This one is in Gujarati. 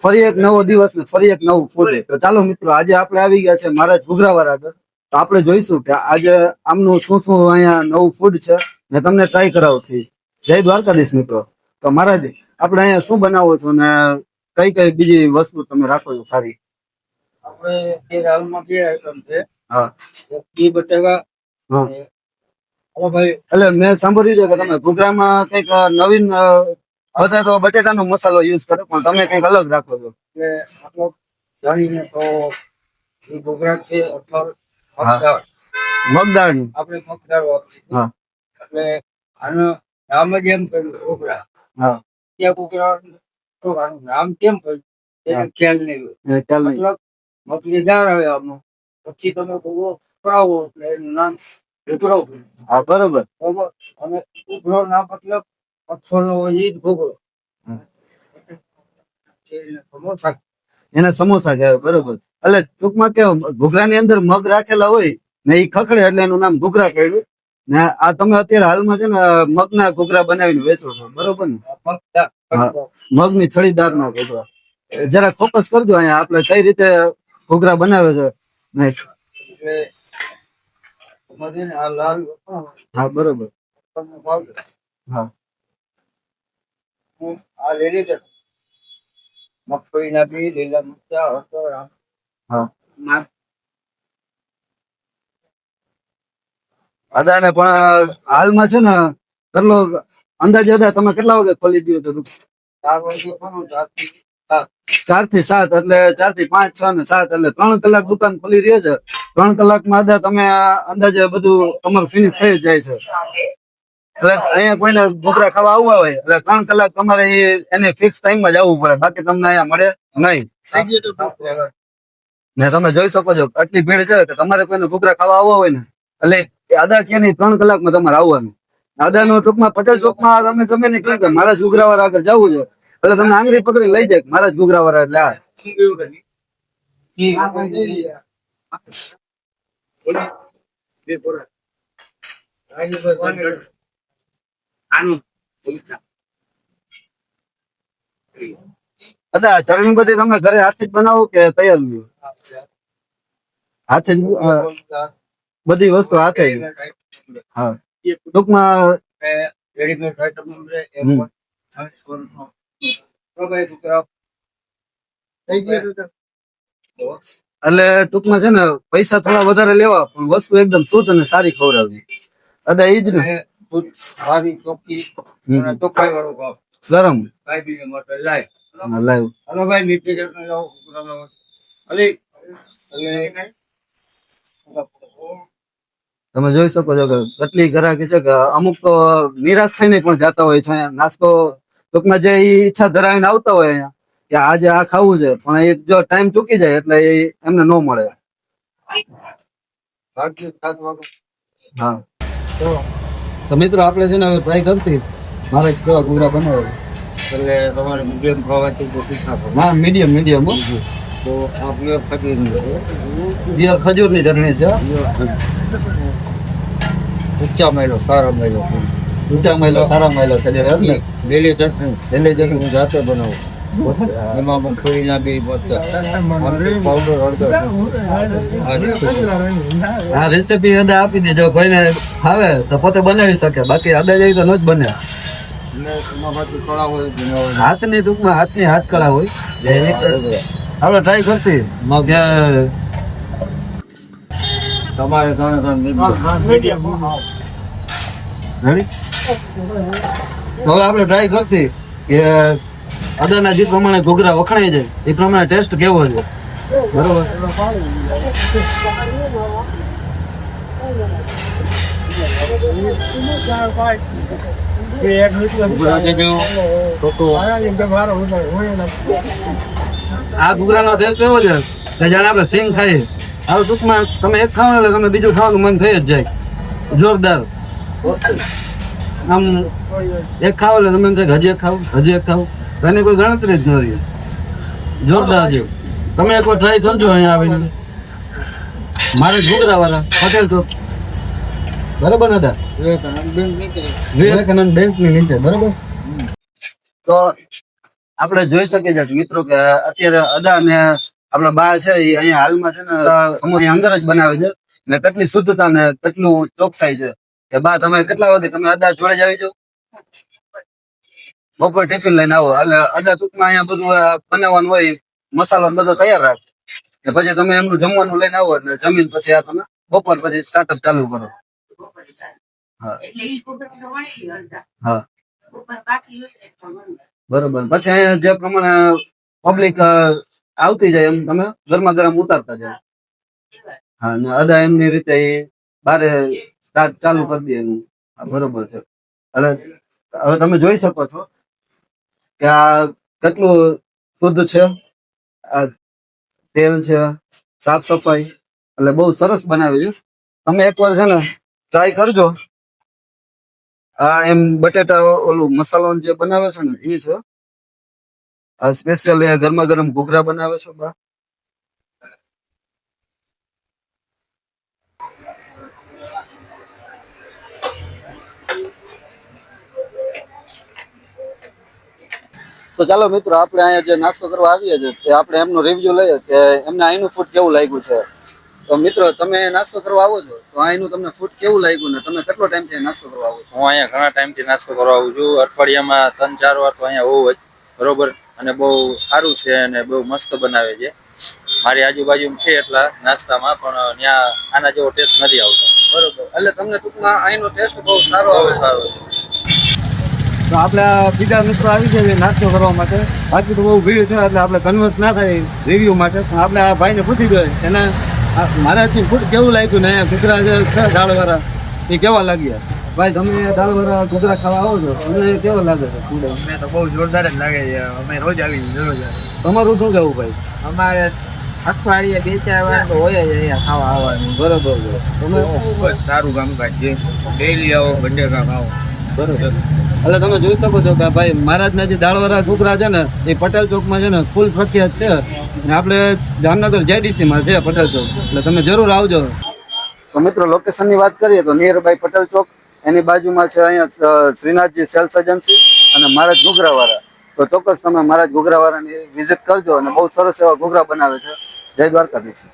ફરી એક નવો દિવસ ને ફરી એક નવું ફૂડ તો ચાલો મિત્રો આજે આપણે આવી ગયા છે મહારાજ ઘુઘરાવાળા આગળ. તો આપણે જોઈશું કે આજે આમનું શું શું અહીંયા નવું ફૂડ છે ને તમને ટ્રાય કરાવશું. જય દ્વારકાધીશ મિત્રો. તો મહારાજ આપણે અહીંયા શું બનાવો છો ને કઈ કઈ બીજી વસ્તુ તમે રાખો છો સારી? આપણે અત્યારે હાલમાં બે આઈટમ છે. હા. એ બટેકા હા. ભાઈ. એટલે મેં સાંભળ્યું છે કે તમે ઘૂઘરામાં કંઈક નવીન બધા તો બટેટાનો મસાલો યુઝ કરો પણ તમે કંઈક અલગ રાખો છો. એટલે આપણો જાણીને તો એ ઘૂઘરા છે અથવા. મગદાળ. આપણે મગદાળ વાપરીએ હા. એટલે આનો નામ જ એમ કર્યું ગોગરા હા. ત્યાં ગોગરા તો આનું નામ કેમ પડ્યું એને ખ્યાલ નહીં ખ્યાલ. મતલબ મગની દાળ આવે આમનો પછી તમે ઘૂઘરો પડાવો એટલે એનું નામ ઉભરો હા બરોબર. બરોબર? અને ઉભરો નામ મતલબ એને સમોસા કહેવાય બરોબર. એટલે ટૂંકમાં કેવું ઘૂઘરાની અંદર મગ રાખેલા હોય ને એ ખખડે એટલે એનું નામ ઘૂઘરા કહેવું ને આ તમે અત્યારે હાલમાં છે ને મગના ઘૂઘરા બનાવીને વેચો છો બરોબર ને? હા. મગની છડીદાર ના ઘૂઘરા જરા ફોકસ કરજો અહીંયા આપણે કઈ રીતે ઘૂઘરા બનાવે છે. ને ને હા બરોબર. હું. આ લઈ લીધે મગફળીના બી લીલા મરચા હળદર, હા. અદાને પણ હાલમાં છે ને કેટલો અંદાજે અદા તમે કેટલા વાગે ખોલી દીધો તો ચાર વાગે કોનો ચારથી સાત. ચારથી સાત એટલે ચારથી પાંચ છ ને સાત એટલે ત્રણ કલાક દુકાન ખોલી રહી છે. ત્રણ કલાકમાં અદા તમે અંદાજે બધું તમારું ફિનિશ થઈ જાય છે. એટલે અહીંયા કોઈને ઘૂઘરા ખાવા આવવા હોય એટલે ત્રણ કલાક તમારે એને ફિક્સ ટાઈમમાં જ આવવું પડે. બાકી તમને અહીંયા મળે નહીં. ને તમે જોઈ શકો છો આટલી ભીડ છે કે તમારે કોઈને ઘૂઘરા ખાવા આવવા હોય ને એટલે આદા ક્યાં નહીં ત્રણ કલાકમાં તમારે આવવાનું. આદા નો ટૂંકમાં પટેલ ચોકમાં તમે ગમે ને કલાક કે મારા ઘૂઘરા વાળા આગળ જવું છે. એટલે તમને આંગળી પકડી લઈ જાય મારા જ ઘૂઘરા વાળા એટલે આ. આનું ચટણી બધી તમે ઘરે હાથથી જ બનાવો કે તૈયાર લ્યો હાથે જ બધી વસ્તુ હાથે હા. ટૂંકમાં રેડીમેડ એટલે ટૂંકમાં છે ને પૈસા થોડા વધારે લેવા પણ વસ્તુ એકદમ શુદ્ધ અને સારી ખવડાવવી. અદા એ જ ને. એ દૂધ સારી ચોખ્ખી. અને ચોખ્ખાઈ વાળું કાપ ગરમ કાંઈ બી માટે લાઈવ. લાવ હલો ભાઈ લાવો અલી. તમે જોઈ શકો છો કે કેટલી ગ્રાહકી છે કે અમુક તો નિરાશ થઈને પણ જતા હોય છે નાસ્તો ટૂંકમાં જે ઈચ્છા ધરાવીને આવતા હોય અહીંયા કે આજે આ ખાવું છે પણ એ જો ટાઈમ ચૂકી જાય એટલે એ એમને ન મળે. હા. તો મિત્રો આપણે છે ને હવે ટ્રાય કરતી મારે કેવા ગુગરા બનાવે એટલે તમારે મીડિયમ ખાવાથી ઓછી નાખો ના મીડિયમ મીડિયમ તો આ પ્યોર ખજૂર પિયર ખજૂરની ચટણી છે. ઊંચા માયલો સારા માયલો. ઊંચા માયલો સારા માયલો ખજૂર ડેલી ચટણી. ડેલી ચટણી હું જાતે બનાવું. એમાં મરચાં પાવડર આ રેસીપી. અંદર આપી દેજો કોઈને ભાવે તો પોતે બનાવી શકે. બાકી અદા જેવી તો ન જ બને. હાથની ટૂંકમાં હાથની હાથ કળા હોય. આપણે ટ્રાય કરતી. કે તમારે ત્રણે ત્રણ મીડિયમ હવે આપણે ટ્રાય કરશી કે અદાના જે પ્રમાણે ઘૂઘરા વખણાય જાય એ પ્રમાણે ટેસ્ટ કેવો છે? બરોબર? આ ઘૂઘરાનો ટેસ્ટ એવો છે? કે જાણે આપણે સિંગ ખાઈએ. હવે ટૂંકમાં તમે એક ખાવ એટલે તમે બીજું ખાવાનું મન થઈ જ જાય. જોરદાર. આમ એક ખાવ એટલે તમે હજી એક ખાવ હજી એક ખાવ. એની કોઈ ગણતરી જ ન જોરદાર જેવું તમે એકવાર ટ્રાય કરજો અહીંયા આવીને. મારે ઘૂગરા વાળા પટેલ ચોક બરોબર ને દા વિવેકાનંદ બેંકની નીચે, બરોબર? તો આપણે જોઈ શકીએ છીએ મિત્રો કે અત્યારે અદા ને આપણા બા છે એ અહીંયા હાલમાં છે ને સમૂહ અંદર જ બનાવે છે. ને કેટલી શુદ્ધતા ને કેટલું ચોકસાઈ છે. કે બા, તમે કેટલા વાગે તમે અદા જોડે જ આવી જાઓ? બપોર ટિફિન લઈને આવો. એટલે અદા ટૂંકમાં અહીંયા બધું બનાવવાનું હોય મસાલો બધો તૈયાર રાખ ને પછી તમે એમનું જમવાનું લઈને આવો એટલે જમીન પછી આ તમે બપોર પછી સ્ટાર્ટઅપ ચાલુ કરો. હા. બરોબર. પછી અહીંયા જે પ્રમાણે પબ્લિક આવતી જાય એમ તમે ગરમા ગરમ ઉતારતા જાય. હા ને અદા એમની રીતે એ બારે સ્ટાર્ટ ચાલુ કરી દે એનું. બરોબર છે. એટલે હવે તમે જોઈ શકો છો કે આ કેટલું શુદ્ધ છે? આ તેલ છે, સાફ સફાઈ, એટલે બહુ સરસ બનાવે છે. તમે એકવાર છે ને ટ્રાય કરજો. આ એમ બટેટા ઓલું મસાલો જે બનાવે છે ને એ છે. આ સ્પેશિયલ એ ગરમા ગરમ ઘૂઘરા બનાવે છે બા. તો ચાલો મિત્રો આપણે અહીંયા જે નાસ્તો કરવા આવીએ છીએ તે આપણે એમનું રિવ્યુ લઈએ કે એમને અહીંનું ફૂડ કેવું લાગ્યું છે. તો મિત્રો તમે નાસ્તો કરવા આવો છો? તો અહીંનું તમને ફૂડ કેવું લાગ્યું ને તમે કેટલો ટાઈમથી નાસ્તો કરવા આવો છો? હું અહીંયા ઘણા ટાઈમથી નાસ્તો કરવા આવું છું. અઠવાડિયામાં ત્રણ ચાર વાર તો અહીંયા હોવું જ બરોબર? અને બહુ સારું છે અને બહુ મસ્ત બનાવે છે. મારી આજુબાજુ છે એટલા નાસ્તામાં પણ ત્યાં આના જેવો ટેસ્ટ નથી આવતો. બરોબર. એટલે તમને ટૂંકમાં અહીંનો ટેસ્ટ બહુ સારો આવે. સારો છે. તો આપણે બીજા મિત્રો આવી ગયા નાસ્તો કરવા માટે. બાકી તો બહુ ભીડ છે એટલે આપણે કન્વર્સ ના થાય રિવ્યુ માટે. પણ આપણે આ ભાઈને પૂછી દઈએ એને મારાથી મહારાજની ફૂડ કેવું લાગ્યું ને અહીંયા કુતરા છે દાળવાળા એ કેવા લાગ્યા? ભાઈ તમે દાળવાળા કુતરા ખાવા આવો છો? તમને કેવો લાગે છે? ફૂડ અમને તો બહુ જોરદાર જ લાગે છે. અમે રોજ આવી રોજ તમારું શું કહેવું ભાઈ? અમારે અઠવાડિયે બે ચાર વાર તો હોય જ અહીંયા ખાવા આવવાનું. બરોબર તમે ખૂબ જ સારું કામકાજ છે. ડેલી આવો બંને કામ આવો બરોબર. એટલે તમે જોઈ શકો છો કે ભાઈ મહારાજના જે દાળવાળા છોકરા છે ને, એ પટેલ ચોકમાં છે ને ફૂલ પ્રખ્યાત છે. ને આપણે જામનગર જેડીસીમાં છે પટેલ ચોક. એટલે તમે જરૂર આવજો. તો મિત્રો લોકેશનની વાત કરીએ તો નિયર પટેલ ચોક, એની બાજુમાં છે અહીંયા શ્રીનાથજી સેલ્સ એજન્સી અને મહારાજ ઘોઘરાવાળા. તો ચોક્કસ તમે મહારાજ ઘોઘરાવાળાની વિઝિટ કરજો અને બહુ સરસ એવા ઘૂઘરા બનાવે છે. જય દ્વારકાધીશ.